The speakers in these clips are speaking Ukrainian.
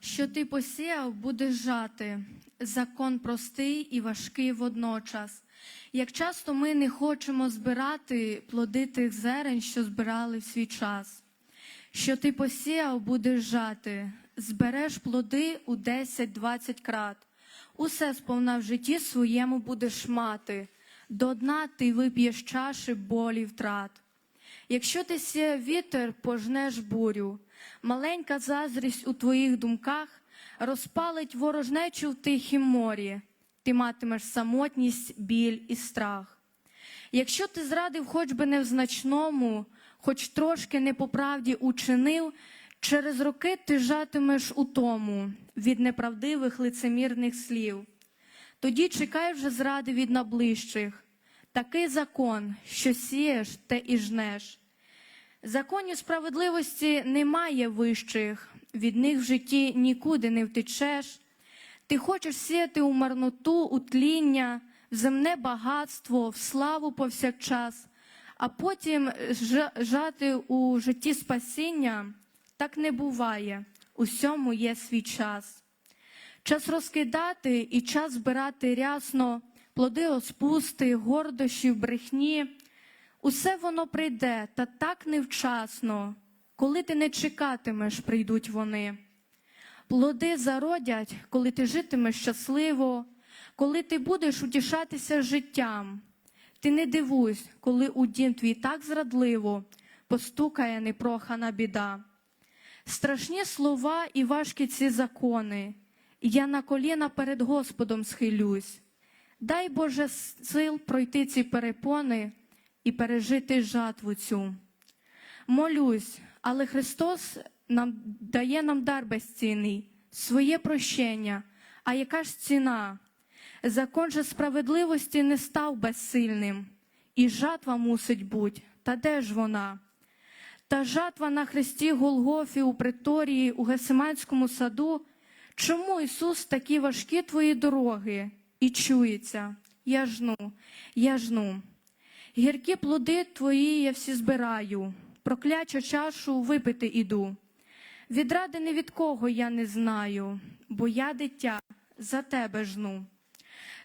Що ти посіяв, будеш жати. Закон простий і важкий водночас. Як часто ми не хочемо збирати плоди тих зерен, що збирали в свій час. Що ти посіяв, будеш жати, збереш плоди у 10-20 крат. Усе сповна в житті своєму будеш мати. До дна ти вип'єш чаші болі втрат. Якщо ти сіяв вітер, пожнеш бурю. Маленька заздрість у твоїх думках розпалить ворожнечу в тихім морі. Ти матимеш самотність, біль і страх. Якщо ти зрадив хоч би не в значному, хоч трошки не по правді учинив, через роки ти жатимеш у тому від неправдивих лицемірних слів. Тоді чекай вже зради від наближчих. Такий закон, що сієш, те і жнеш. Законів справедливості немає вищих, від них в житті нікуди не втечеш. Ти хочеш сіяти у марноту, у тління, в земне багатство, в славу повсякчас, а потім жати у житті спасіння. Так не буває, усьому є свій час. Час розкидати і час збирати рясно, плоди розпусти, гордощі, брехні. Усе воно прийде, та так невчасно. Коли ти не чекатимеш, прийдуть вони. Плоди зародять, коли ти житимеш щасливо, коли ти будеш утішатися життям. Ти не дивуйся, коли у дім твій так зрадливо постукає непрохана біда. Страшні слова і важкі ці закони. Я на коліна перед Господом схилюсь. Дай Боже сил пройти ці перепони і пережити жатву цю. Молюсь, але Христос нам дає нам дар безцінний, своє прощення. А яка ж ціна? Закон же справедливості не став безсильним, і жатва мусить бути. Та де ж вона? Та жатва на хресті Голгофі у приторії у Гесиманському саду. Чому Ісус такі важкі твої дороги? І чується, я жну, я жну. Гіркі плоди твої я всі збираю, проклячу чашу випити іду. Відради ні від кого я не знаю, бо я дитя за тебе жну.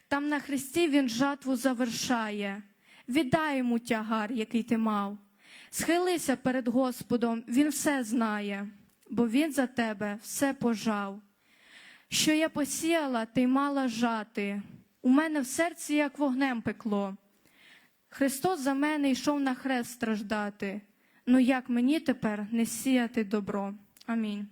Там на хресті він жатву завершає, віддай йому тягар, який ти мав. Схилися перед Господом, він все знає, бо він за тебе все пожав. Що я посіяла, ти мала жати. У мене в серці як вогнем пекло. Христос за мене йшов на хрест страждати. Ну як мені тепер не сіяти добро? Амінь.